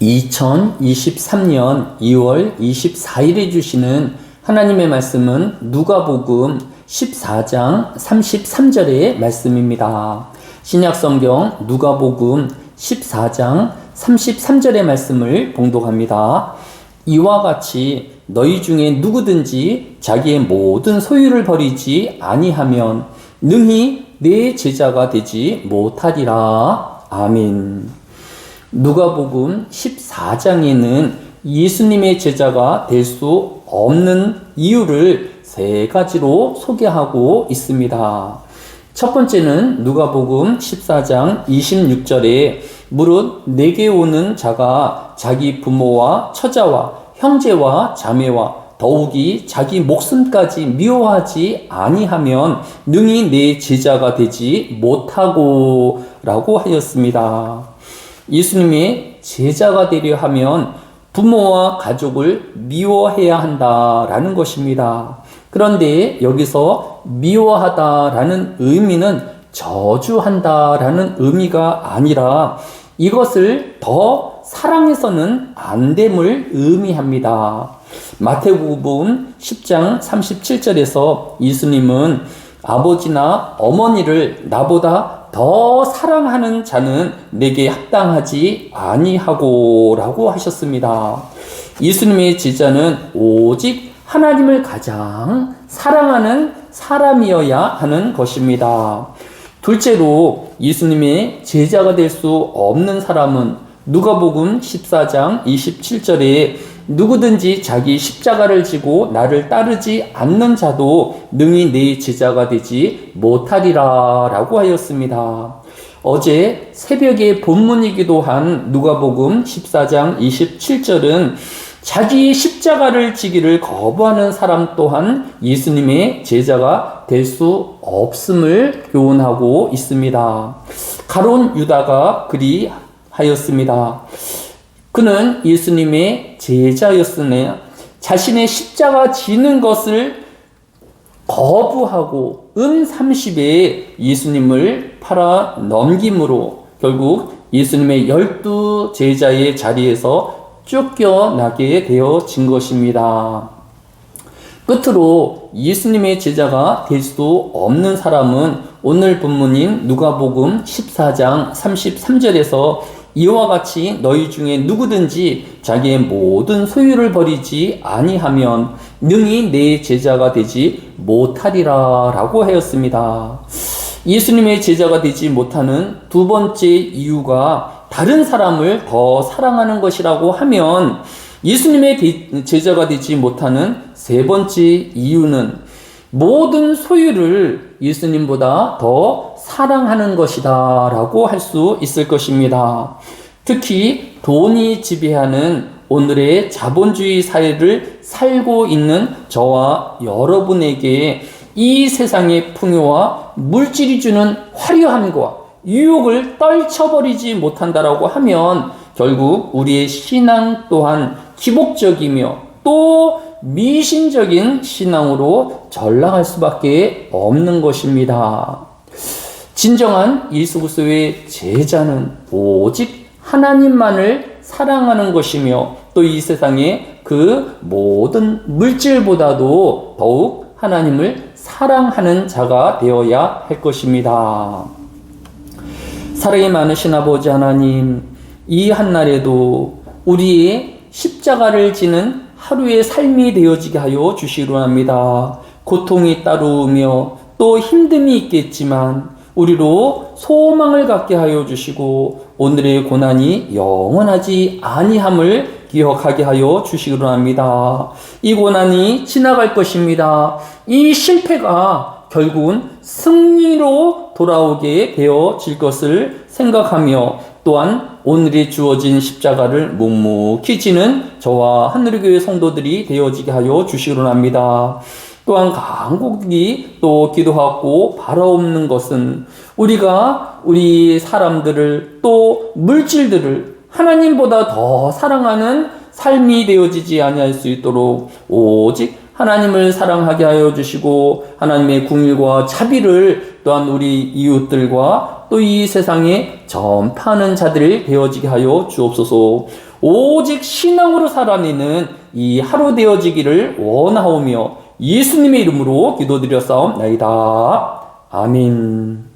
2023년 2월 24일에 주시는 하나님의 말씀은 누가복음 14장 33절의 말씀입니다. 신약 성경 누가복음 14장 33절의 말씀을 봉독합니다. 이와 같이 너희 중에 누구든지 자기의 모든 소유를 버리지 아니하면 능히 내 제자가 되지 못하리라. 아멘. 누가복음 14장에는 예수님의 제자가 될 수 없는 이유를 세 가지로 소개하고 있습니다. 첫 번째는 누가복음 14장 26절에 무릇 내게 오는 자가 자기 부모와 처자와 형제와 자매와 더욱이 자기 목숨까지 미워하지 아니하면 능히 내 제자가 되지 못하고 라고 하였습니다. 예수님의 제자가 되려 하면 부모와 가족을 미워해야 한다라는 것입니다. 그런데 여기서 미워하다라는 의미는 저주한다라는 의미가 아니라 이것을 더 사랑해서는 안 됨을 의미합니다. 마태복음 10장 37절에서 예수님은 아버지나 어머니를 나보다 더 사랑하는 자는 내게 합당하지 아니하고 라고 하셨습니다. 예수님의 제자는 오직 하나님을 가장 사랑하는 사람이어야 하는 것입니다. 둘째로 예수님의 제자가 될 수 없는 사람은 누가복음 14장 27절에 누구든지 자기 십자가를 지고 나를 따르지 않는 자도 능히 내 제자가 되지 못하리라 라고 하였습니다. 어제 새벽에 본문이기도 한 누가복음 14장 27절은 자기의 십자가를 지기를 거부하는 사람 또한 예수님의 제자가 될 수 없음을 교훈하고 있습니다. 가론 유다가 그리 하였습니다. 그는 예수님의 제자였으나 자신의 십자가 지는 것을 거부하고 은 30에 예수님을 팔아 넘김으로 결국 예수님의 열두 제자의 자리에서 쫓겨나게 되어진 것입니다. 끝으로 예수님의 제자가 될 수 없는 사람은 오늘 본문인 누가복음 14장 33절에서 이와 같이 너희 중에 누구든지 자기의 모든 소유를 버리지 아니하면 능히 내 제자가 되지 못하리라 라고 하였습니다. 예수님의 제자가 되지 못하는 두 번째 이유가 다른 사람을 더 사랑하는 것이라고 하면 예수님의 제자가 되지 못하는 세 번째 이유는 모든 소유를 예수님보다 더 사랑하는 것이다 라고 할 수 있을 것입니다. 특히 돈이 지배하는 오늘의 자본주의 사회를 살고 있는 저와 여러분에게 이 세상의 풍요와 물질이 주는 화려함과 유혹을 떨쳐버리지 못한다라고 하면 결국 우리의 신앙 또한 기복적이며 또 미신적인 신앙으로 전락할 수밖에 없는 것입니다. 진정한 그리스도의 제자는 오직 하나님만을 사랑하는 것이며 또 이 세상의 그 모든 물질보다도 더욱 하나님을 사랑하는 자가 되어야 할 것입니다. 사랑이 많으신 아버지 하나님, 이 한날에도 우리의 십자가를 지는 하루의 삶이 되어지게 하여 주시기로 합니다. 고통이 따르며 또 힘듦이 있겠지만 우리로 소망을 갖게 하여 주시고 오늘의 고난이 영원하지 아니함을 기억하게 하여 주시기로 합니다. 이 고난이 지나갈 것입니다. 이 실패가 결국은 승리로 돌아오게 되어질 것을 생각하며 또한 오늘이 주어진 십자가를 묵묵히 지는 저와 하늘교회 성도들이 되어지게 하여 주시기로 합니다. 또한 간곡히 또 기도하고 바라옵는 것은 우리가 우리 사람들을 또 물질들을 하나님보다 더 사랑하는 삶이 되어지지 아니할 수 있도록 오직 하나님을 사랑하게 하여 주시고 하나님의 궁일과 자비를 또한 우리 이웃들과 또 이 세상에 전파하는 자들이 되어지게 하여 주옵소서. 오직 신앙으로 살아내는 이 하루 되어지기를 원하오며 예수님의 이름으로 기도드려 싸움나이다. 아멘.